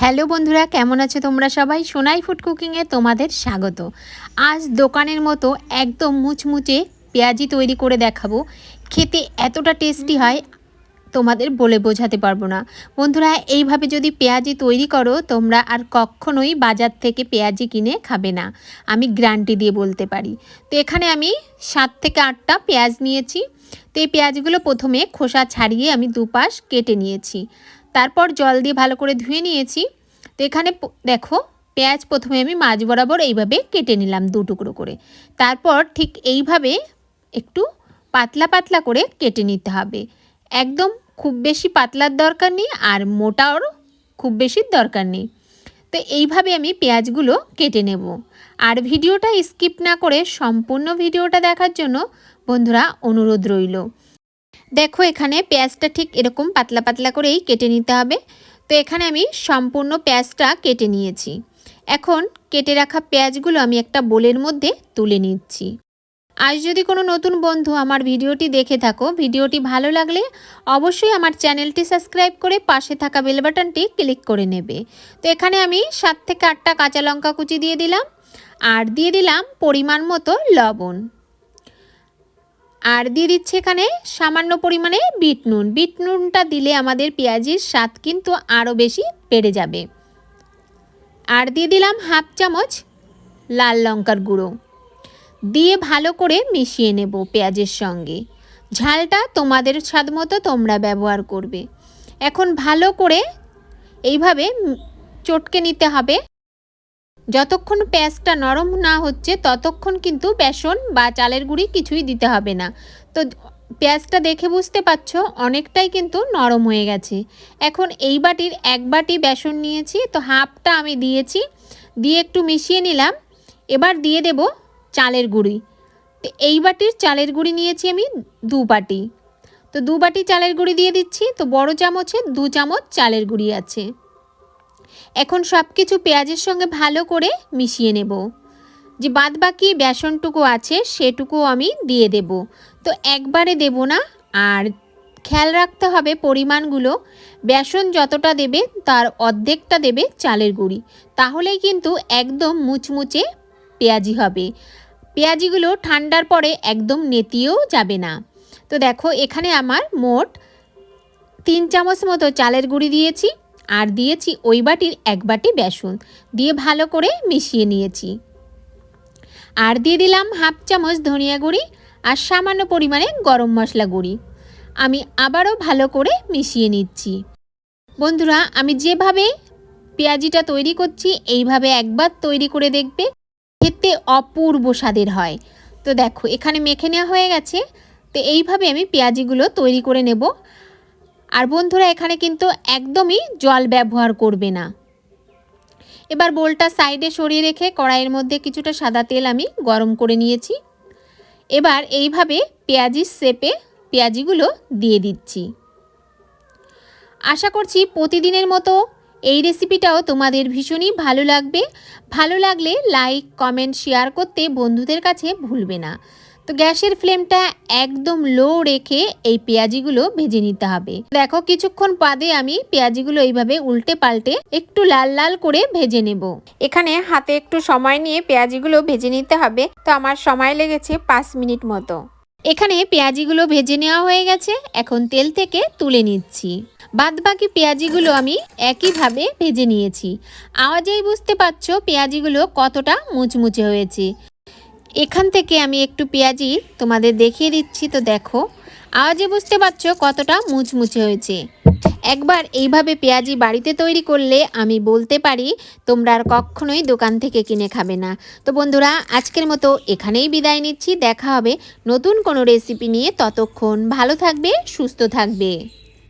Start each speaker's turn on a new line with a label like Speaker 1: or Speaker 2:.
Speaker 1: Hello বন্ধুরা কেমন আছো তোমরা সবাই? সোনাই ফুড কুকিংয়ে তোমাদের স্বাগত। আজ দোকানের মতো একদম মুচমুচে পেঁয়াজি তৈরি করে দেখাবো। খেতে এতটা টেস্টি হয় তোমাদের বলে বোঝাতে পারব না। বন্ধুরা এইভাবে যদি পেঁয়াজি তৈরি করো তোমরা আর কখনোই বাজার থেকে পেঁয়াজি কিনে খাবে না। আমি গ্যারান্টি দিয়ে বলতে পারি। তো এখানে আমি সাত থেকে আটটা পেঁয়াজ নিয়েছি। তো এই পেঁয়াজগুলো প্রথমে খোসা ছাড়িয়ে আমি দুপাশ কেটে নিয়েছি। তারপর জল দিয়ে ভালো করে ধুয়ে নিয়েছি। তো এখানে দেখো, পেঁয়াজ প্রথমে আমি মাছ বরাবর এইভাবে কেটে নিলাম দু টুকরো করে। তারপর ঠিক এইভাবে একটু পাতলা পাতলা করে কেটে নিতে হবে। একদম খুব বেশি পাতলার দরকার নেই আর মোটাও খুব বেশি দরকার নেই। তো এইভাবে আমি পেঁয়াজগুলো কেটে নেব। আর ভিডিওটা স্কিপ না করে সম্পূর্ণ ভিডিওটা দেখার জন্য বন্ধুরা অনুরোধ রইল। দেখো এখানে পেঁয়াজটা ঠিক এরকম পাতলা পাতলা করেই কেটে নিতে হবে। তো এখানে আমি সম্পূর্ণ পেঁয়াজটা কেটে নিয়েছি। এখন কেটে রাখা পেঁয়াজগুলো আমি একটা বোলের মধ্যে তুলে নিচ্ছি। আজ যদি কোনো নতুন বন্ধু আমার ভিডিওটি দেখে থাকো, ভিডিওটি ভালো লাগলে অবশ্যই আমার চ্যানেলটি সাবস্ক্রাইব করে পাশে থাকা বেল বাটনটি ক্লিক করে নেবে। তো এখানে আমি সাত থেকে আটটা কাঁচা লঙ্কা কুচি দিয়ে দিলাম। আর দিয়ে দিলাম পরিমাণ মতো লবণ। আর দিয়ে দিচ্ছি এখানে সামান্য পরিমাণে বিট নুন। বিট নুনটা দিলে আমাদের পেঁয়াজির স্বাদ কিন্তু আরও বেশি বেড়ে যাবে। আর দিয়ে দিলাম হাফ চামচ লাল লঙ্কার গুঁড়ো। দিয়ে ভালো করে মিশিয়ে নেব পেঁয়াজের সঙ্গে। ঝালটা তোমাদের স্বাদ মতো তোমরা ব্যবহার করবে। এখন ভালো করে এইভাবে চটকে নিতে হবে। যতক্ষণ পেঁয়াজটা নরম না হচ্ছে, ততক্ষণ কিন্তু বেসন বা চালের গুঁড়ি কিছুই দিতে হবে না। তো পেঁয়াজটা দেখে বুঝতে পারছ, অনেকটাই কিন্তু নরম হয়ে গেছে। এখন এই বাটির এক বাটি বেসন নিয়েছি, তো হাফটা আমি দিয়েছি। দিয়ে একটু মিশিয়ে নিলাম। এবার দিয়ে দেব চালের গুঁড়ি। তো এই বাটির চালের গুঁড়ি নিয়েছি আমি দু বাটি। তো দু বাটি চালের গুঁড়ি দিয়ে দিচ্ছি, তো বড় চামচে দু চামচ চালের গুঁড়ি আছে। এখন সব কিছু পেঁয়াজের সঙ্গে ভালো করে মিশিয়ে নেব। যে বাদ বাকি বেসনটুকু আছে সেটুকু আমি দিয়ে দেব। তো একবারে দেব না, আর খেয়াল রাখতে হবে পরিমাণগুলো। বেসন যতটা দেবে তার অর্ধেকটা দেবে চালের গুঁড়ি। তাহলেই কিন্তু একদম মুচমুচে পেঁয়াজি হবে। পেঁয়াজিগুলো ঠান্ডার পরে একদম নেতিয়েও যাবে না। তো দেখো এখানে আমার মোট তিন চামচ মতো চালের গুঁড়ি দিয়েছি। আর দিয়েছি ওই বাটির এক বাটি বেসন। দিয়ে ভালো করে মিশিয়ে নিয়েছি। আর দিয়ে দিলাম হাফ চামচ ধনিয়া গুঁড়ি আর সামান্য পরিমাণে গরম মশলা গুঁড়ি। আমি আবারও ভালো করে মিশিয়ে নিচ্ছি। বন্ধুরা, আমি যেভাবে পেঁয়াজিটা তৈরি করছি, এইভাবে একবার তৈরি করে দেখবে, খেতে অপূর্ব স্বাদের হয়। তো দেখো, এখানে মেখে নেওয়া হয়ে গেছে। তো এইভাবে আমি পেঁয়াজিগুলো তৈরি করে নেব। আর বন্ধুরা, এখানে কিন্তু একদমই জল ব্যবহার করবে না। এবার বোলটা সাইডে সরিয়ে রেখে কড়াইয়ের মধ্যে কিছুটা সাদা তেল আমি গরম করে নিয়েছি। এবার এইভাবে পেঁয়াজির শেপে পেঁয়াজিগুলো দিয়ে দিচ্ছি। আশা করছি প্রতিদিনের মতো এই রেসিপিটাও তোমাদের ভীষণই ভালো লাগবে। ভালো লাগলে লাইক, কমেন্ট, শেয়ার করতে বন্ধুদের কাছে ভুলবে না। তো গ্যাসের ফ্লেমটা একদম লো রেখে এই পেঁয়াজিগুলো ভেজে নিতে হবে। দেখো কিছুক্ষণ বাদে আমি পেঁয়াজিগুলো এইভাবে উল্টে পাল্টে একটু লাল লাল করে ভেজে নেব। এখানে হাতে একটু সময় নিয়ে পেঁয়াজিগুলো ভেজে নিতে হবে। তো আমার সময় লেগেছে পাঁচ মিনিট মতো। এখানে পেঁয়াজিগুলো ভেজে নেওয়া হয়ে গেছে। এখন তেল থেকে তুলে নিচ্ছি। বাদ বাকি পেঁয়াজিগুলো আমি একইভাবে ভেজে নিয়েছি। আওয়াজেই বুঝতে পারছ পেঁয়াজিগুলো কতটা মুচমুচে হয়েছে। এখান থেকে আমি একটু পেঁয়াজি তোমাদের দেখিয়ে দিচ্ছি, তো দেখো। আওয়াজে বুঝতে পারছ কতটা মুচমুচে হয়েছে। একবার এইভাবে পেঁয়াজি বাড়িতে তৈরি করলে আমি বলতে পারি তোমরা আর কখনোই দোকান থেকে কিনে খাবে না। তো বন্ধুরা, আজকের মতো এখানেই বিদায় নিচ্ছি। দেখা হবে নতুন কোনো রেসিপি নিয়ে। ততক্ষণ ভালো থাকবে, সুস্থ থাকবে।